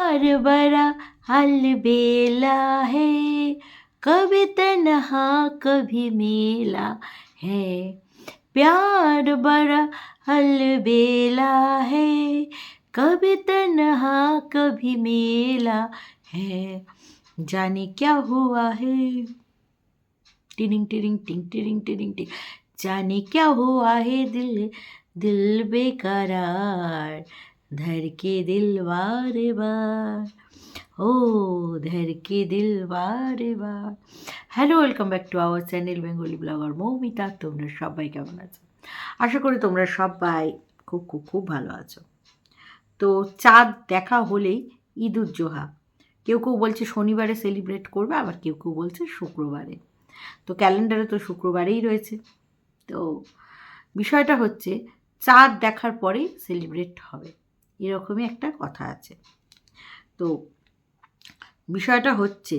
और बड़ा अलबेला है, कभी तनहा, कभी मेला है। प्यार बड़ा अलबेला है, कभी तन्हा, कभी मेला है। जाने क्या हुआ है? टिरिंग टिरिंग टिंग टिरिंग टिरिंग टिंग। जाने क्या हुआ है? दिल दिल बेकरार। धर के दिल बार बार ও ধর কে দিল বারে বার hello welcome back to our channel Bengali blogger Moumita তোমরা সবাই কেমন আছো আশা করি তোমরা সবাই খুব খুব খুব ভালো আছো তো চাঁদ দেখা হলেই ঈদ উজ্জোহা কেউ কেউ বলছে শনিবারে সেলিব্রেট করবে আবার কেউ কেউ বলছে শুক্রবারে তো ক্যালেন্ডারে তো শুক্রবারেই রয়েছে তো বিষয়টা হচ্ছে চাঁদ দেখার পরেই সেলিব্রেট হবে এরকমই একটা কথা আছে। তো বিষয়টা হচ্ছে,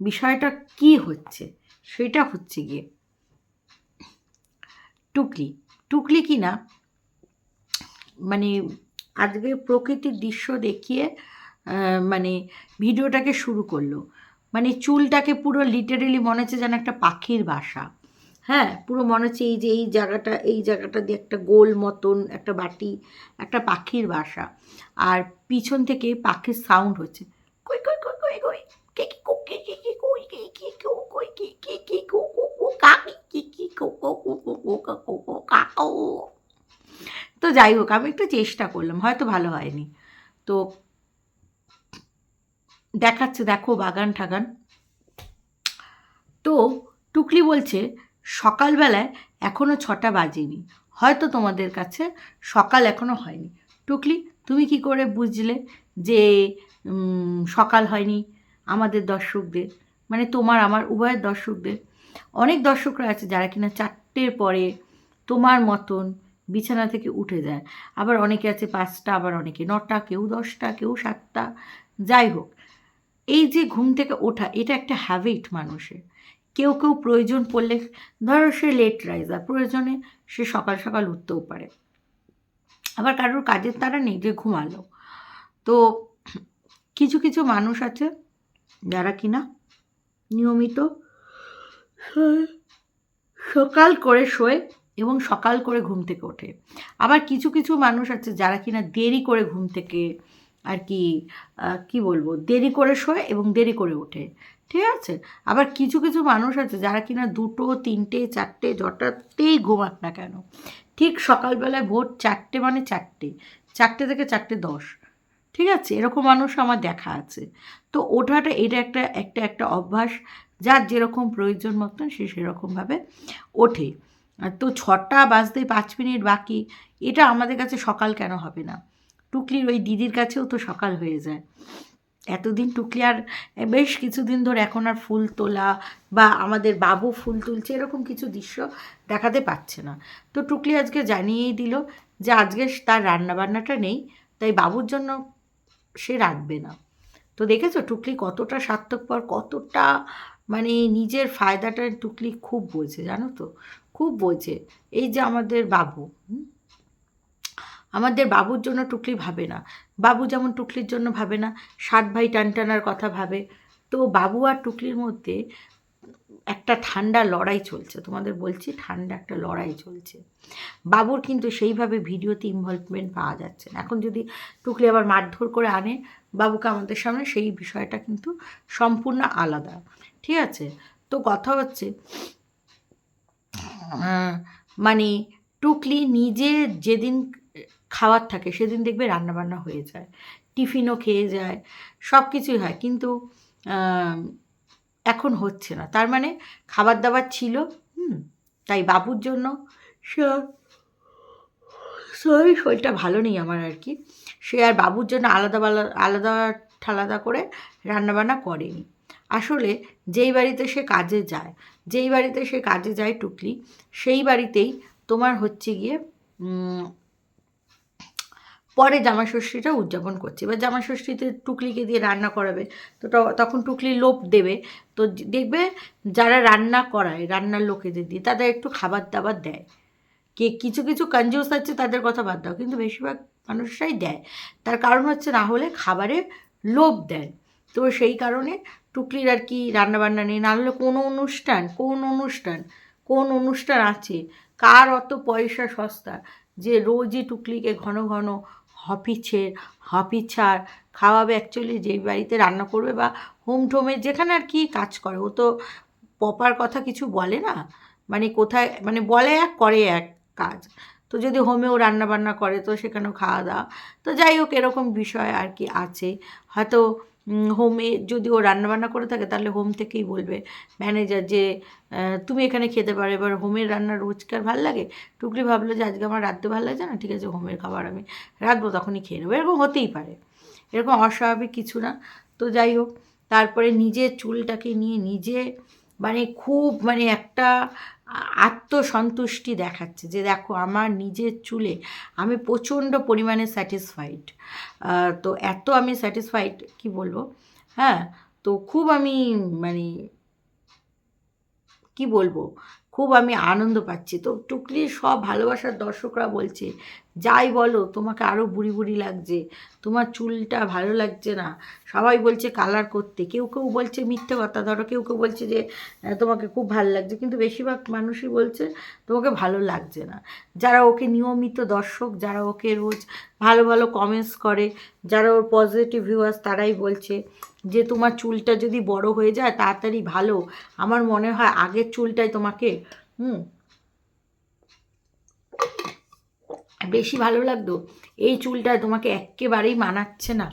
বিষয়টা কি হচ্ছে? সেটা হচ্ছে গিয়ে টুকলি টুকলি কি না? মানে আজকে প্রকৃতির দৃশ্য দেখিয়ে মানে ভিডিওটাকে শুরু করল। মানে চুলটাকে পুরো লিটারেলি মনে হচ্ছে যেন একটা পাখির বাসা। হ্যাঁ পুরো মনে হচ্ছে এই যে এই জায়গাটা এই জায়গাটা দিয়ে একটা গোল মতন একটা বাটি, একটা পাখির বাসা। আর পিছন থেকে পাখির সাউন্ড হচ্ছে। কই কই কই কই কই, কে, কি, কো, কে, কি কি, কই, কে, কি, কো, কই, কি কি কি, কো কো কো কাকি কি কি, কো কো কো কো কো, কা, কো কো কাকো তো যাই হোক, আমি একটু চেষ্টা করলাম, হয়তো ভালো হয়নি। তো দেখাচ্ছে, দেখো বাগান ঠাগান। তো টুকলি বলছে সকালবেলায় এখনও ছটা বাজেনি। হয়তো তোমাদের কাছে সকাল এখনও হয়নি। টুকলি, তুমি কি করে বুঝলে যে সকাল হয়নি আমাদের দর্শকদের? মানে তোমার, আমার উভয়ের দর্শকদের। অনেক দর্শকরা আছে যারা কিনা চারটের পরে তোমার মতন বিছানা থেকে উঠে যায়। আবার অনেকে আছে পাঁচটা, আবার অনেকে নটা, কেউ দশটা, কেউ সাতটা। যাই হোক, এই যে ঘুম থেকে ওঠা, এটা একটা হ্যাবিট মানুষের। কেউ কেউ প্রয়োজন পড়লে ধরো সে লেট রাইজার প্রয়োজনে সে সকাল সকাল উঠতেও পারে। আবার কারোর কাজের তারা নেই যে ঘুমালো। তো কিছু কিছু মানুষ আছে যারা কিনা নিয়মিত সকাল করে শোয় এবং সকাল করে ঘুম থেকে ওঠে। আবার কিছু কিছু মানুষ আছে যারা কিনা দেরি করে ঘুম থেকে আর কি কি বলব? দেরি করে শোয় এবং দেরি করে ওঠে। ঠিক আছে? আবার কিছু কিছু মানুষ আছে যারা কিনা দুটো, তিনটে, চারটে যটাতেই ঘুমাক না কেন? ঠিক সকালবেলায় ভোর চারটে মানে চারটে। চারটে থেকে চারটে দশ। ঠিক আছে? এরকম মানুষ আমার দেখা আছে। তো ওঠাটা এটা একটা একটা একটা অভ্যাস। যার যেরকম প্রয়োজন মতন সে সেরকমভাবে ওঠে। তো ছটা বাজতে পাঁচ মিনিট বাকি, এটা আমাদের কাছে সকাল কেন হবে না? টুকলির ওই দিদির কাছেও তো সকাল হয়ে যায়। এতদিন টুকলি আর বেশ কিছুদিন ধরে এখন আর ফুল তোলা বা আমাদের বাবু ফুল তুলছে এরকম কিছু দৃশ্য দেখাতে পাচ্ছে না। তো টুকলি আজকে জানিয়েই দিল যে আজকে তার রান্নাবান্নাটা নেই, তাই বাবুর জন্য সে রাখবে না। তো দেখেছ টুকলি কতটা স্বার্থপর কতটা মানে নিজের ফায়দাটা টুকলি খুব বোঝে জানো তো? খুব বোঝে এই যে আমাদের বাবু, হুম? আমাদের বাবুর জন্য টুকলি ভাবে না। বাবু যেমন টুকলির জন্য ভাবে না, সাত ভাই টানটানার কথা ভাবে। তো বাবু আর টুকলির মধ্যে একটা ঠান্ডা লড়াই চলছে, তোমাদের বলছি ঠান্ডা একটা লড়াই চলছে। বাবুর কিন্তু সেইভাবে ভিডিওতে ইনভলভমেন্ট পাওয়া যাচ্ছে না। এখন যদি টুকলি আবার মারধর করে আনে, বাবুকে আমাদের সামনে সেই বিষয়টা কিন্তু সম্পূর্ণ আলাদা। ঠিক আছে? তো কথা হচ্ছে মানে টুকলি নিজে যেদিন খাওয়ার থাকে, সেদিন দেখবে রান্নাবান্না হয়ে যায়, টিফিনও খেয়ে যায় সব কিছুই হয়। কিন্তু এখন হচ্ছে না। তার মানে খাবার দাবার ছিল, হুম, তাই বাবুর জন্য সরি, শরীরটা ভালো নেই আমার আর কি। সে আর বাবুর জন্য আলাদা আলাদা ঠালাদা করে রান্নাবান্না করেনি। আসলে যেই বাড়িতে সে কাজে যায়, যেই বাড়িতে সে কাজে যায় টুকলি, সেই বাড়িতেই তোমার হচ্ছে গিয়ে পরে জামাষষ্ঠীটা উদযাপন করছে। এবার জামাষষ্ঠীতে টুকলিকে দিয়ে রান্না করাবে, তো তখন টুকলি লোপ দেবে, তো দেখবে যারা রান্না করায়, রান্নার লোকেদের দিয়ে, তাদের একটু খাবার দাবার দেয়। কে, কিছু কিছু কনজিউস আছে, তাদের কথা বাদ দাও, কিন্তু বেশিরভাগ মানুষরাই দেয়। তার কারণ হচ্ছে না হলে খাবারে লোভ দেয় তো সেই কারণে টুকলির আর কি রান্নাবান্না নেই, না হলে কোনো অনুষ্ঠান, কোন অনুষ্ঠান কোন অনুষ্ঠান আছে? কার অত পয়সা সস্তা যে রোজই টুকলিকে ঘন ঘন হপিছের হপিছার খাওয়াবে অ্যাকচুয়ালি যেই বাড়িতে রান্না করবে বা হোম টোমে যেখানে আর কি কাজ করে। ও তো পপার কথা কিছু বলে না। মানে কোথায় মানে বলে এক, করে এক কাজ। তো যদি হোমেও রান্না বান্না করে তো সেখানেও খাওয়া দাওয়া তো যাই হোক এরকম বিষয় আর কি আছে। হয়তো হোমে যদি ও রান্নাবান্না করে থাকে, তাহলে হোম থেকেই বলবে ম্যানেজার যে তুমি এখানে খেতে পারো। এবার হোমের রান্না রোজকার ভালো লাগে? টুকলি ভাবলো যে, আজকে আমার রাখতে ভালো লাগছে না? ঠিক আছে হোমের খাবার আমি রাখব, তখনই খেয়ে নেব। এরকম হতেই পারে। এরকম অস্বাভাবিক কিছু না। তো যাই হোক, তারপরে নিজের চুলটাকে নিয়ে নিজে মানে খুব মানে একটা আত্মসন্তুষ্টি দেখাচ্ছে যে দেখো আমার নিজের চুলে আমি প্রচণ্ড পরিমাণে স্যাটিসফাইড তো এত আমি স্যাটিসফাইড কি বলব? হ্যাঁ তো খুব আমি মানে কি বলব? খুব আমি আনন্দ পাচ্ছি। তো টুকলির সব ভালোবাসার দর্শকরা বলছে যাই বলো, তোমাকে আরও বুড়ি বুড়ি লাগছে। তোমার চুলটা ভালো লাগছে না। সবাই বলছে কালার করতে। কেউ কেউ বলছে মিথ্যে কথা। ধরো কেউ কেউ বলছে যে তোমাকে খুব ভালো লাগছে। কিন্তু বেশিরভাগ মানুষই বলছে, তোমাকে ভালো লাগছে না। যারা ওকে নিয়মিত দর্শক, যারা ওকে রোজ ভালো ভালো কমেন্টস করে, যারা ওর পজিটিভ ভিউয়ার্স তারাই বলছে যে, তোমার চুলটা যদি বড় হয়ে যায়, তাড়াতাড়ি ভালো। আমার মনে হয় আগের চুলটাই তোমাকে, হুম বেশি ভালো লাগতো। এই চুলটা তোমাকে একেবারেই মানাচ্ছে না।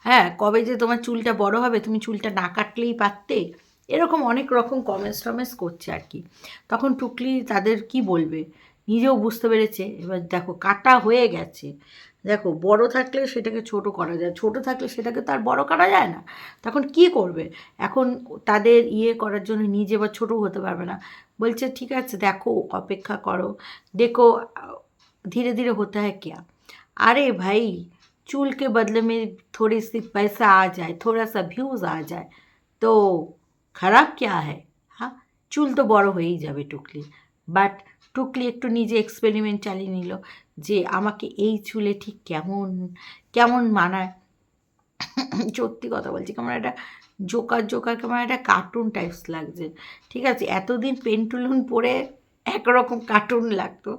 হ্যাঁ কবে যে তোমার চুলটা বড় হবে, তুমি চুলটা না কাটলেই পারতে? এরকম অনেক রকম কমেন্টস টমেন্টস করছে আর কি। তখন টুকলি তাদের কি বলবে? নিজেও বুঝতে পেরেছে। এবার দেখো, কাটা হয়ে গেছে। দেখো, বড় থাকলে সেটাকে ছোট করা যায়, ছোট থাকলে সেটাকে তার বড় করা যায় না। তখন কি করবে? এখন তাদের ইয়ে করার জন্য নিজে বা ছোট হতে পারবে না। বলছে, ঠিক আছে, দেখো, অপেক্ষা করো। দেখো धीरे धीरे होता है क्या अरे भाई चूल के बदले में थोड़ी सी पैसा आ जाए थोड़ा सा व्यूज़ आ जाए তো খারাপ क्या है হ্যাঁ চুল তো বড় হয়েই যাবে টুকলি বাট টুকলি একটু নিজে এক্সপেরিমেন্ট চালিয়ে নিল যে আমাকে এই চুলে ঠিক কেমন কেমন মানায় সত্যি কথা বলছি কেমন একটা জোকার জোকার কেমন একটা কার্টুন টাইপস লাগছে ঠিক আছে এতদিন পেন্টুলুন পরে একরকম কার্টুন লাগতো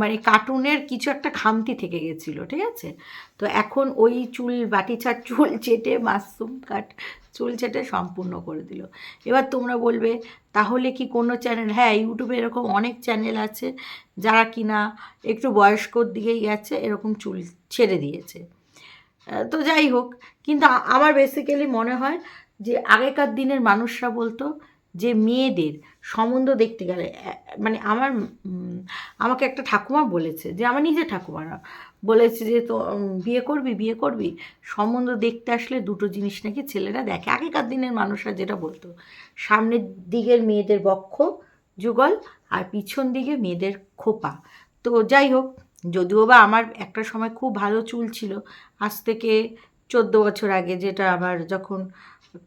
মানে কার্টুনের কিছু একটা খামতি থেকে গেছিল, ঠিক আছে? তো এখন ওই চুল বাটি ছাট চুল চেটে মাশরুম কাট, চুল চেটে সম্পূর্ণ করে দিল। এবার তোমরা বলবে, তাহলে কি কোনো চ্যানেল হ্যাঁ ইউটিউবে এরকম অনেক চ্যানেল আছে যারা কিনা একটু বয়স্কর দিকেই গেছে, এরকম চুল ছেড়ে দিয়েছে। তো যাই হোক, কিন্তু আমার বেসিক্যালি মনে হয় যে আগেকার দিনের মানুষরা বলতো যে মেয়েদের সম্বন্ধ দেখতে গেলে মানে আমার আমাকে একটা ঠাকুমা বলেছে, যে আমার নিজের ঠাকুমারা বলেছে যে তো বিয়ে করবি বিয়ে করবি। সম্বন্ধ দেখতে আসলে দুটো জিনিস নাকি ছেলেরা দেখে। আগেকার দিনের মানুষরা যেটা বলতো, সামনের দিকের মেয়েদের বক্ষ, যুগল, আর পিছন দিকে মেয়েদের খোপা। তো যাই হোক, যদিও বা আমার একটা সময় খুব ভালো চুল ছিল, আজ থেকে চোদ্দ বছর আগে যেটা আমার যখন,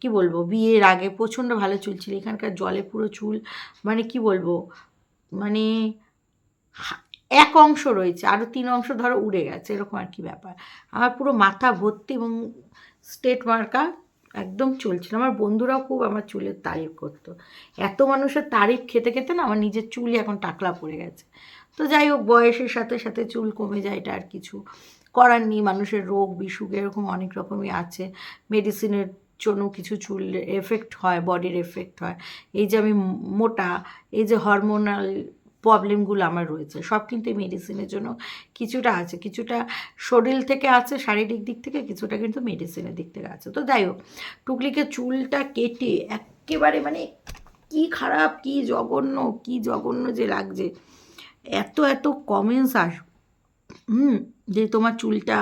কি বলব, বিয়ের আগে প্রচণ্ড ভালো চুল ছিল। এখানকার জলে পুরো চুল মানে কি বলব মানে এক অংশ রয়েছে আরও তিন অংশ ধরো উড়ে গেছে, এরকম আর কি ব্যাপার। আমার পুরো মাথা ভর্তি এবং স্টেট মার্কা একদম চলছিল। আমার বন্ধুরাও খুব আমার চুলের তারিফ করতো। এত মানুষের তারিফ খেতে খেতে না আমার নিজের চুলই এখন টাকলা পড়ে গেছে। তো যাই হোক, বয়সের সাথে সাথে চুল কমে যায়, এটা আর কিছু করার নেই। মানুষের রোগ, বিসুখ এরকম অনেক রকমই আছে। মেডিসিনের জন্য কিছু চুল এফেক্ট হয় বডির এফেক্ট হয়। এই যে আমি মোটা, এই যে হরমোনাল প্রবলেমগুলো আমার রয়েছে। সব কিন্তু এই মেডিসিনের জন্য কিছুটা আছে। কিছুটা শরীর থেকে আছে, শারীরিক দিক থেকে, কিছুটা কিন্তু মেডিসিনের দিক থেকে আছে। তো যাই হোক, টুকলিকে চুলটা কেটে একেবারে মানে কি খারাপ, কি জঘন্য কি জঘন্য যে লাগছে। এত এত কমেন্টস আস, হুম, যে তোমার চুলটা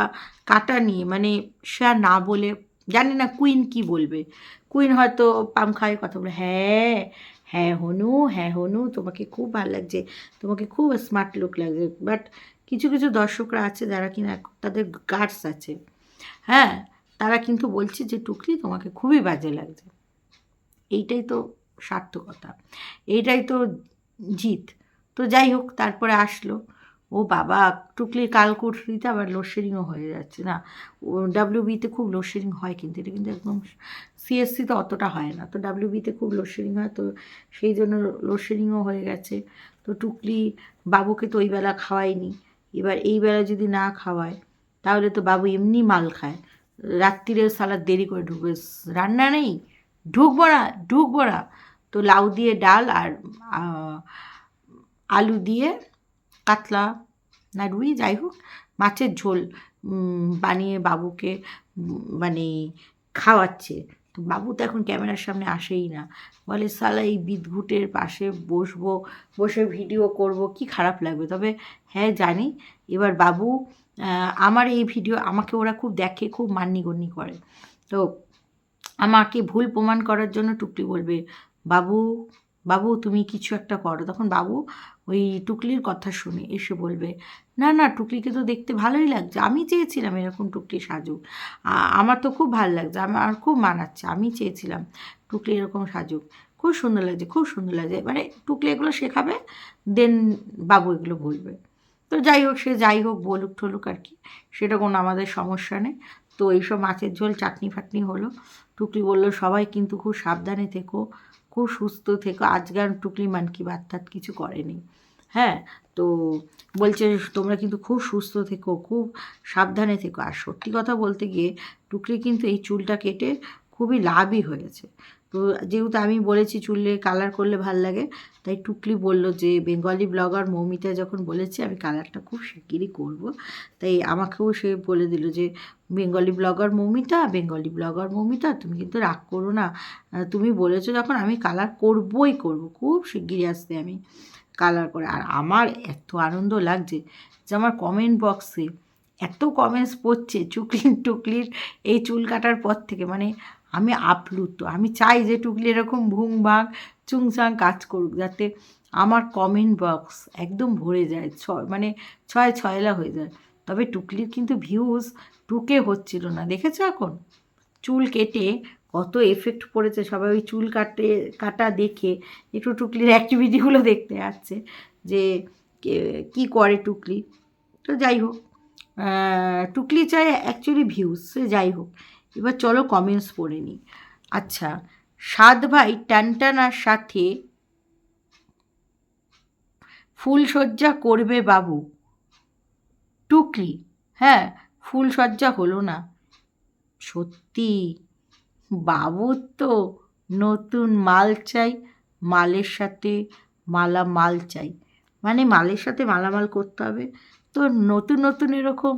কাটা নিয়ে মানে সে না বলে, জানি না কুইন কি বলবে। কুইন হয়তো পাম খায়, কথা বলে হ্যাঁ হ্যাঁ হনু হ্যাঁ হনু, তোমাকে খুব ভালো লাগছে। তোমাকে খুব স্মার্ট লুক লাগছে। বাট কিছু কিছু দর্শকরা আছে যারা কিনা তাদের গার্ডস আছে। হ্যাঁ তারা কিন্তু বলছে যে, টুকরি তোমাকে খুবই বাজে লাগছে। এইটাই তো সার্থকতা। এইটাই তো জিত। তো যাই হোক, তারপরে আসলো। ও বাবা টুকলির কালকুটরিতে আবার লোডশেডিংও হয়ে যাচ্ছে, না? ডাব্লিউবিতে খুব লোডশেডিং হয় কিন্তু, এটা কিন্তু একদম সিএসসিতে অতটা হয় না। তো ডাব্লিউবিতে খুব লোডশেডিং হয়, তো সেই জন্য লোডশেডিংও হয়ে গেছে। তো টুকলি বাবুকে তো ওই বেলা খাওয়ায়নি এবার এই বেলা যদি না খাওয়ায়, তাহলে তো বাবু এমনি মাল খায়। রাত্রিরে সালা দেরি করে ঢুকবে। রান্না নেই? ঢুকবো না ঢুকবো না। তো লাউ দিয়ে ডাল আর আলু দিয়ে কাতলা, না রুই, যাই হোক, মাছের ঝোল বানিয়ে বাবুকে মানে খাওয়াচ্ছে। তো বাবু তো এখন ক্যামেরার সামনে আসেই না। বলে, সালা, এই বিদঘুটের পাশে বসবো, বসে ভিডিও করব, কি খারাপ লাগবে? তবে হ্যাঁ জানি। এবার বাবু আমার এই ভিডিও আমাকে ওরা খুব দেখে, খুব মান্যগণ্য করে। তো আমাকে ভুল প্রমাণ করার জন্য টুকলি বলবে, বাবু বাবু, তুমি কিছু একটা করো। তখন বাবু ওই টুকলির কথা শুনে এসে বলবে, না না, টুকলিকে তো দেখতে ভালোই লাগছে। আমি চেয়েছিলাম এরকম টুকলি সাজুক। আমার তো খুব ভালো লাগছে, আমার খুব মানাচ্ছে, আমি চেয়েছিলাম টুকলি এরকম সাজুক। খুব সুন্দর লাগছে, খুব সুন্দর লাগছে। মানে টুকলি এগুলো শেখাবে, দেন বাবু এগুলো বলবে। তো যাই হোক, সে যাই হোক বলুক ঠলুক আর কি, সেটা কোনো আমাদের সমস্যা নেই। তো এইসব মাছের ঝোল চাটনি ফাটনি হলো। টুকলি বলল, সবাই কিন্তু খুব সাবধানে থেকো খুব সুস্থ থেকো। আজকাল টুকলি মান কি বার্তাত কিছু করেনি। হ্যাঁ তো বলছে তোমরা কিন্তু খুব সুস্থ থেকো, খুব সাবধানে থেকো। আর সত্যি কথা বলতে গিয়ে টুকলি কিন্তু এই চুলটা কেটে খুবই লাভই হয়েছে। তো যেহেতু আমি বলেছি চুলে কালার করলে ভালো লাগে, তাই টুকলি বলল যে বেঙ্গলি ব্লগার মৌমিতা যখন বলেছে, আমি কালারটা খুব শিগগিরই করব। তাই আমাকেও সে বলে দিল যে Bengali blogger Moumita Bengali blogger Moumita, তুমি কিন্তু রাগ করো না। তুমি বলেছ যখন, আমি কালার করবই করব। খুব শিগগিরই আসতে আমি কালার করে। আর আমার এত আনন্দ লাগছে যে, আমার কমেন্ট বক্সে এত কমেন্টস পড়ছে চুকলির টুকলির এই চুল কাটার পর থেকে। মানে আমি আপ্লুত, আমি চাই যে টুকলি এরকম ভুং ভাং চুংচাং কাজ করুক, যাতে আমার কমেন্ট বক্স একদম ভরে যায়, ছয় মানে ছয় ছয়লা হয়ে যায়। তবে টুকলির কিন্তু ভিউজ টুকে হচ্ছিল না, দেখেছ এখন? চুল কেটে কত এফেক্ট পড়েছে, সবাই ওই চুল কাটে, কাটা দেখে একটু টুকলির অ্যাক্টিভিটিগুলো দেখতে যাচ্ছে যে কি করে টুকলি? তো যাই হোক টুকলি চায় অ্যাকচুয়ালি ভিউজ সে যাই হোক। এবার চলো কমেন্টস পড়ে নিই। আচ্ছা সাত ভাই টানটানার সাথে ফুলসজ্জা করবে বাবু। টুকলি হ্যাঁ ফুলসজ্জা হলো না। সত্যি বাবুর তো নতুন মাল চাই, মালের সাথে মালা মাল চাই। মানে মালের সাথে মালামাল করতে হবে। তো নতুন নতুন এরকম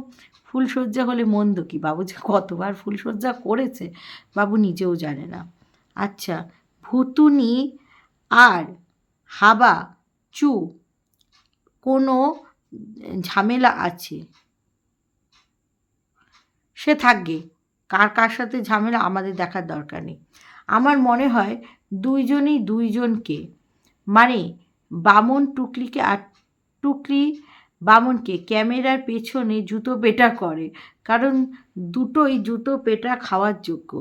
ফুলসজ্জা হলে মন্দ কি? বাবু যে কতবার ফুলসজ্জা করেছে, বাবু নিজেও জানে না। আচ্ছা ভুতুনি আর হাবা চু কোনো ঝামেলা আছে? সে থাকবে। কার কার সাথে ঝামেলা আমাদের দেখার দরকার নেই। আমার মনে হয় দুইজনই দুইজনকে। মানে বামন টুকলিকে আর টুকলি বামনকে ক্যামেরার পেছনে জুতো পেটা করে, কারণ দুটোই জুতো পেটা খাওয়ার যোগ্য।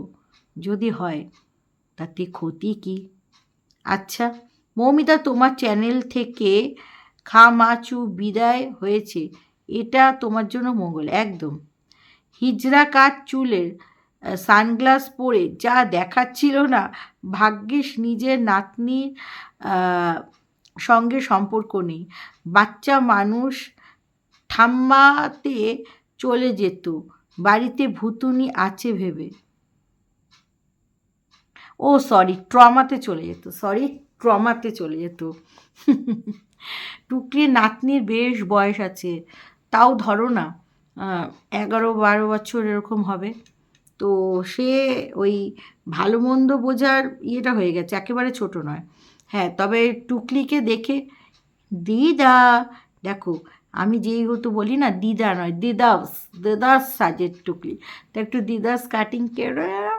যদি হয়, তাতে ক্ষতি কি? আচ্ছা মৌমিতা তোমার চ্যানেল থেকে খামাচু বিদায় হয়েছে, এটা তোমার জন্য মঙ্গল, একদম। হিজড়া কাট চুলের সানগ্লাস পরে যা দেখাচ্ছিল না, ভাগ্যিস নিজের নাতনির সঙ্গে সম্পর্ক নেই। বাচ্চা মানুষ ঠাম্মাতে চলে যেত, বাড়িতে ভুতুনি আছে ভেবে। ও সরি ট্রমাতে চলে যেত সরি ট্রমাতে চলে যেত। টুকরির নাতনির বেশ বয়স আছে, তাও ধরো না এগারো বারো বছর এরকম হবে। তো সে ওই ভালো মন্দ বোঝার ইয়েটা হয়ে গেছে, একেবারে ছোট নয়। হ্যাঁ তবে টুকলিকে দেখে। দিদা, দেখো, আমি যেহেতু বলি না, দিদা নয়, দিদাস দিদাস সাজের টুকলি তো একটু দিদাস কাটিং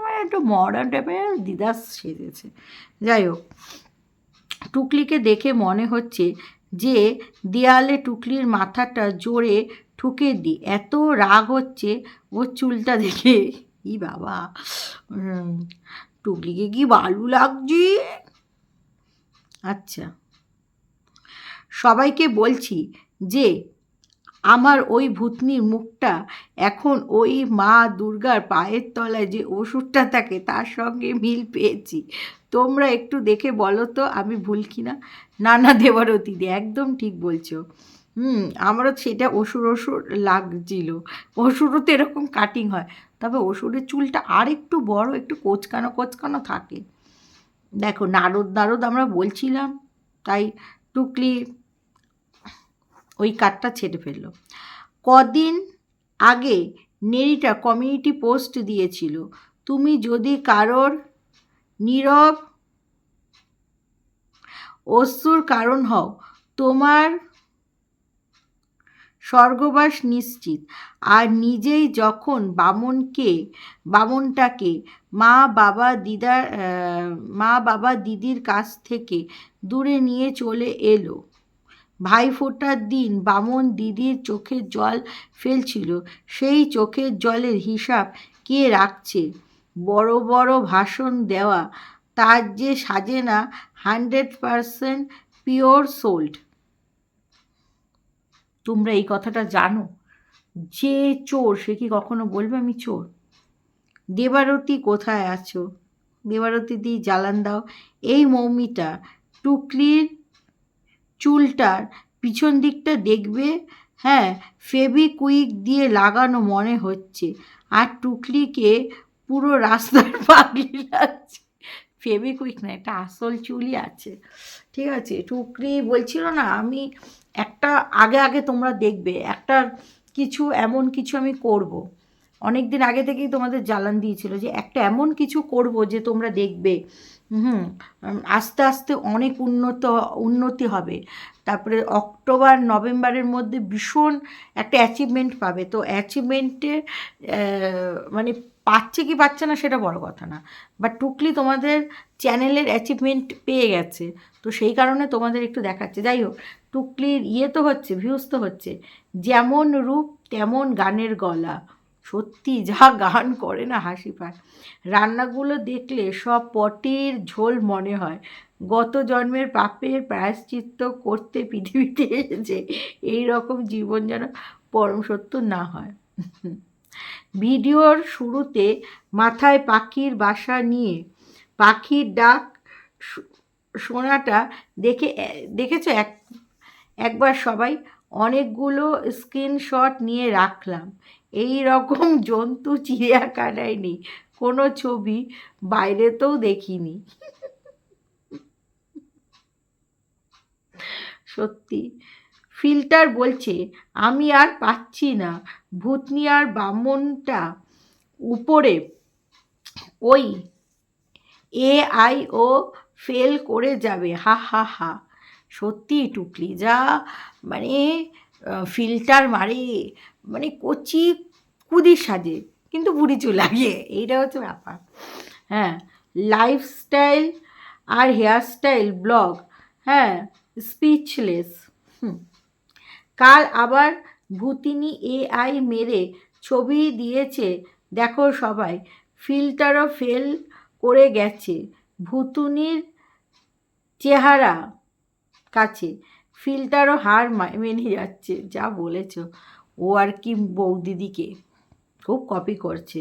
মানে একটু মডার্ন টাইপের দিদাস সেজেছে। যাই হোক টুকলিকে দেখে মনে হচ্ছে যে, দেয়ালে টুকলির মাথাটা জোরে ঠুকে দি, এত রাগ হচ্ছে ওর চুলটা দেখে। ই বাবা টুকলিকে কি বালু লাগছে? আচ্ছা। সবাইকে বলছি যে, আমার ওই ভূতনির মুখটা এখন ওই মা দুর্গার পায়ের তলায় যে ওষুধটা থাকে, তার সঙ্গে মিল পেয়েছি। তোমরা একটু দেখে বলো তো, আমি ভুল কিনা? না না দি একদম ঠিক বলছো। হুম, আমারও সেটা অসুর অসুর লাগছিল। অসুরও তো এরকম কাটিং হয়। তবে অসুরের চুলটা আর একটু বড়, একটু কোচকানো কোচকানো থাকে। দেখো নারদ নারদ আমরা বলছিলাম, তাই টুকলি ওই কাঠটা ছেড়ে ফেলল। কদিন আগে নেরিটা কমিউনিটি পোস্ট দিয়েছিল, তুমি যদি কারোর নীরব অস্তুর কারণ হও, তোমার স্বর্গবাস নিশ্চিত। আর নিজেই যখন বামনকে, বামনটাকে মা বাবা দিদার মা বাবা দিদির কাছ থেকে দূরে নিয়ে চলে এলো। ভাইফোঁটার দিন বামন দিদির চোখের জল ফেলছিল। সেই চোখের জলের হিসাব কে রাখছে? বড় বড় ভাষণ দেওয়া। তার যে সাজে না হান্ড্রেড পারসেন্ট পিওর সোল্ড তোমরা এই কথাটা জানো? যে চোর, সে কি কখনো বলবে আমি চোর? দেবারতী কোথায় আছো? দেবারতী দি জ্বালান দাও। এই মৌমিটা টুকলির চুলটার পিছন দিকটা দেখবে? হ্যাঁ ফেবিকুইক দিয়ে লাগানো মনে হচ্ছে। আর টুকলিকে পুরো রাস্তার পাগলি লাগছে। ফেবিকুইক না এটা আসল চুলই আছে। ঠিক আছে টুকলি বলছিল না, আমি একটা আগে আগে তোমরা দেখবে, একটা কিছু এমন কিছু আমি করব। অনেক দিন আগে থেকেই তোমাদের জ্বালান দিয়েছিল যে একটা এমন কিছু করব যে তোমরা দেখবে, হুম, আস্তে আস্তে অনেক উন্নত, উন্নতি হবে তারপরে অক্টোবর, নভেম্বরের মধ্যে ভীষণ একটা অ্যাচিভমেন্ট পাবে তো অ্যাচিভমেন্টে মানে পাচ্ছে কি পাচ্ছে না সেটা বড় কথা না। বাট টুকলি তোমাদের চ্যানেলের অ্যাচিভমেন্ট পেয়ে গেছে। তো সেই কারণে তোমাদের একটু দেখাচ্ছে। যাই হোক, টুকলির ইয়ে তো হচ্ছে ভিউজ তো হচ্ছে। যেমন রূপ, তেমন গানের গলা। সত্যি, যা গান করে না হাসি পায় রান্নাগুলো দেখলে সব পটির ঝোল মনে হয়। গত জন্মের পাপের প্রায়শ্চিত্ত করতে পৃথিবীতে এসেছে। এই রকম জীবন যেন পরম সত্য না হয়। ভিডিওর শুরুতে মাথায় পাখির বাসা নিয়ে পাখির ডাক শোনাটা দেখে দেখেছ এক, একবার সবাই অনেকগুলো স্ক্রিনশট নিয়ে রাখলাম। এই রকম জন্তু চিড়িয়াখানায় নেই কোনো ছবি বাইরেতেও দেখিনি। সত্যি ফিল্টার বলছে, আমি আর পাচ্ছি না। ভূতনি আর বামনটা উপরে ওই এ আই ও ফেল করে যাবে। হা হা হা। সত্যি, টুকলি যা মানে ফিল্টার মারে মানে কচি কুদি সাজে, কিন্তু বুড়ি চুল লাগে এইটা হচ্ছে ব্যাপার। হ্যাঁ লাইফস্টাইল আর হেয়ারস্টাইল ব্লগ হ্যাঁ স্পিচলেস হুম। কাল আবার ভূতিনি এআই মেরে ছবি দিয়েছে, দেখো সবাই। ফিল্টারও ফেল করে গেছে ভুতুনির চেহারা কাছে। ফিল্টারও হার মেনে যাচ্ছে, যা বলেছ। ও আর কি বৌদিদিকে খুব কপি করছে।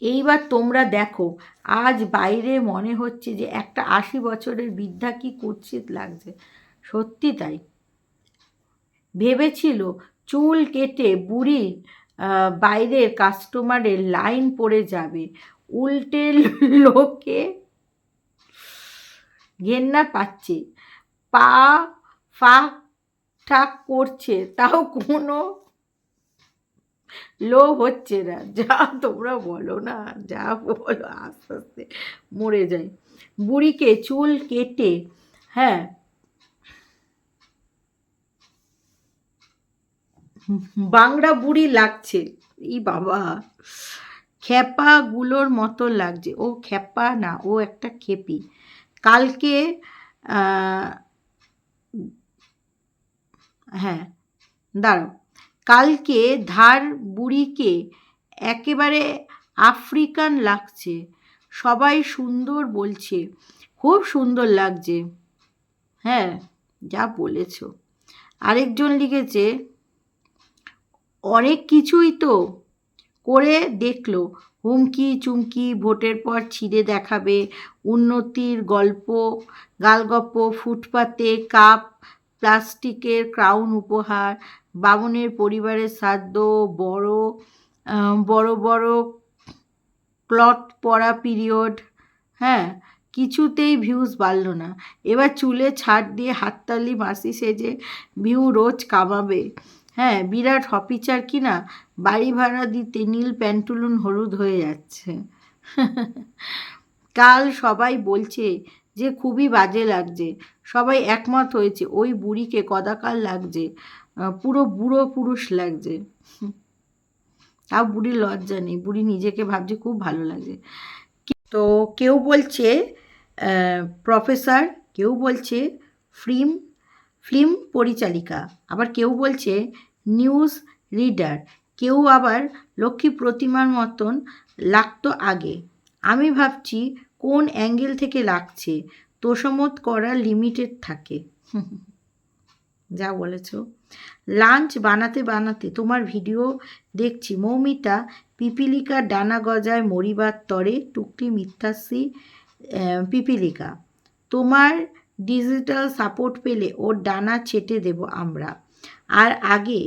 এইবার তোমরা দেখো, আজ বাইরে মনে হচ্ছে যে একটা আশি বছরের বৃদ্ধা কি কুৎসিত লাগছে। সত্যি তাই। ভেবেছিল চুল কেটে বুড়ি বাইরের কাস্টমারের লাইন পড়ে যাবে। উল্টে লোকে ঘেন্না পাচ্ছে। পা ফা ঠাক করছে, তাও কোনো লোভ হচ্ছে না। যা তোমরা বলো না, যা বলো, আস্তে আস্তে মরে যায়। বুড়িকে চুল কেটে হ্যাঁ বাংলা বুড়ি লাগছে। ই বাবা খেপাগুলোর মতো লাগছে। ও খেপা না, ও একটা খেপি। কালকে হ্যাঁ দাঁড়াও। কালকে ধার বুড়িকে একেবারে আফ্রিকান লাগছে। সবাই সুন্দর বলছে, খুব সুন্দর লাগছে। হ্যাঁ যা বলেছ। আরেকজন লিখেছে অনেক কিছুই তো করে দেখল। হুমকি চুমকি ভোটের পর ছিঁড়ে দেখাবে উন্নতির গল্প, গালগপ্প, ফুটপাতে কাপ, প্লাস্টিকের ক্রাউন উপহার, বামুনের পরিবারের শ্রাদ্ধ, বড় বড় বড় ক্লথ পরা পিরিয়ড হ্যাঁ কিছুতেই ভিউজ বাড়লো না। এবার চুলে ছাড় দিয়ে হাততালি, মাসি সেজে ভিউ রোজ কামাবে। হ্যাঁ বিরাট হপিচার কিনা বাড়ি ভাড়া দিতে নীল প্যান্টুলুন হলুদ হয়ে যাচ্ছে। কাল সবাই বলছে যে খুবই বাজে লাগছে। সবাই একমত হয়েছে, ওই বুড়িকে কদাকাল লাগছে পুরো বুড়ো পুরুষ লাগছে। তাও বুড়ির লজ্জা নেই, বুড়ি নিজেকে ভাবছে খুব ভালো লাগছে। তো কেউ বলছে প্রফেসর, কেউ বলছে ফিল্ম ফিল্ম পরিচালিকা। আবার কেউ বলছে নিউজ রিডার। কেউ আবার লক্ষ্মী প্রতিমার মতন লাগতো আগে। আমি ভাবছি কোন অ্যাঙ্গেল থেকে লাগছে তোষমত করা লিমিটেড থাকে। যা বলেছ। লাঞ্চ বানাতে বানাতে তোমার ভিডিও দেখছি। মৌমিতা পিপিলিকা ডানা গজায় মরিবার তরে টুকটি মিথ্যাশ্রী পিপিলিকা। তোমার ডিজিটাল সাপোর্ট পেলে ওর ডানা ছেটে দেব আমরা। আর আগে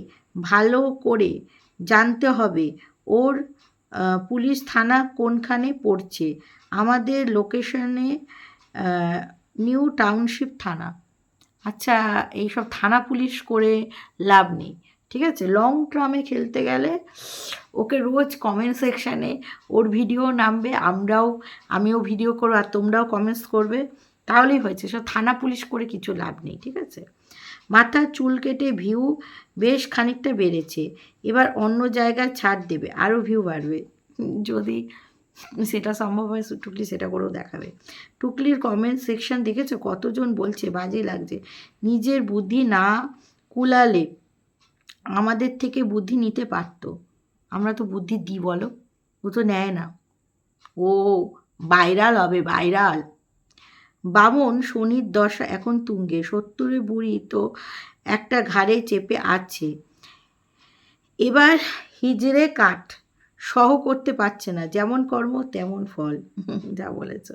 ভালো করে জানতে হবে ওর পুলিশ থানা কোনখানে পড়ছে। আমাদের লোকেশনে নিউ টাউনশিপ থানা। আচ্ছা এইসব থানা পুলিশ করে লাভ নেই, ঠিক আছে? লং টার্মে খেলতে গেলে ওকে রোজ কমেন্ট সেকশানে ওর ভিডিও নামবে, আমরাও, আমিও ভিডিও করব, আর তোমরাও কমেন্টস করবে। তাহলেই হয়েছে। সব থানা পুলিশ করে কিছু লাভ নেই, ঠিক আছে? মাথা চুল কেটে ভিউ বেশ খানিকটা বেড়েছে। এবার অন্য জায়গায় ছাড় দেবে আরও ভিউ বাড়বে। যদি সেটা সম্ভব হয় টুকলি সেটা করেও দেখাবে। টুকলির কমেন্ট সেকশন দেখেছ? কতজন বলছে, বাজে লাগছে। নিজের বুদ্ধি না কুলালে আমাদের থেকে বুদ্ধি নিতে পারতো। আমরা তো বুদ্ধি দিই বলো? ও তো নেয় না। ও ভাইরাল হবে ভাইরাল বামন শনির দশা এখন তুঙ্গে সত্তরের বুড়ি তো একটা ঘাড়ে চেপে আছে। এবার হিজড়ে কাঠ সহ করতে পারছে না, যেমন কর্ম তেমন ফল, যা বলেছ।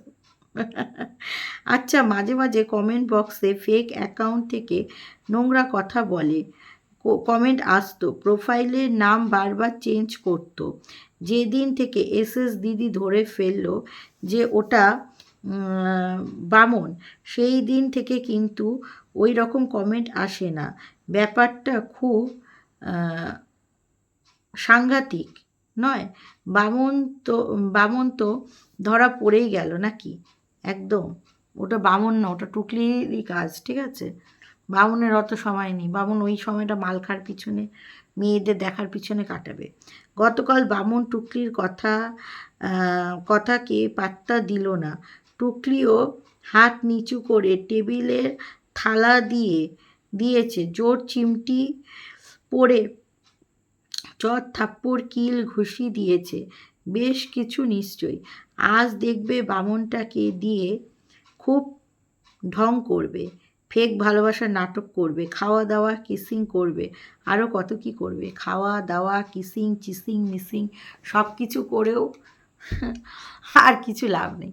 আচ্ছা মাঝে মাঝে কমেন্ট বক্সে ফেক অ্যাকাউন্ট থেকে নোংরা কথা বলে। কমেন্ট আসতো প্রোফাইলের নাম বারবার চেঞ্জ করতো। যেদিন থেকে এসএস দিদি ধরে ফেলল যে ওটা বামন, সেই দিন থেকে কিন্তু ওই রকম কমেন্ট আসে না। ব্যাপারটা খুব সাংঘাতিক, নয়? বামন তো বামন তো ধরা পড়েই গেল নাকি? একদম। ওটা বামন না, ওটা টুকলিরই কাজ, ঠিক আছে? বামনের অত সময় নেই। বামন ওই সময়টা মাল খাওয়ার পিছনে, মেয়েদের দেখার পিছনে কাটাবে। গতকাল বামন টুকলির কথা কথাকে পাত্তা দিল না। টুকলিও হাত নিচু করে টেবিলের থালা দিয়ে দিয়েছে। জোর চিমটি পড়ে চর থাপ্পড় কিল ঘুষি দিয়েছে। বেশ কিছু নিশ্চয়ই। আজ দেখবে বামনটাকে দিয়ে খুব ঢং করবে, ফেক ভালোবাসার নাটক করবে খাওয়া দাওয়া কিসিং করবে আরও কত কি করবে খাওয়া দাওয়া কিসিং, চিসিং, মিসিং সব কিছু করেও আর কিছু লাভ নেই।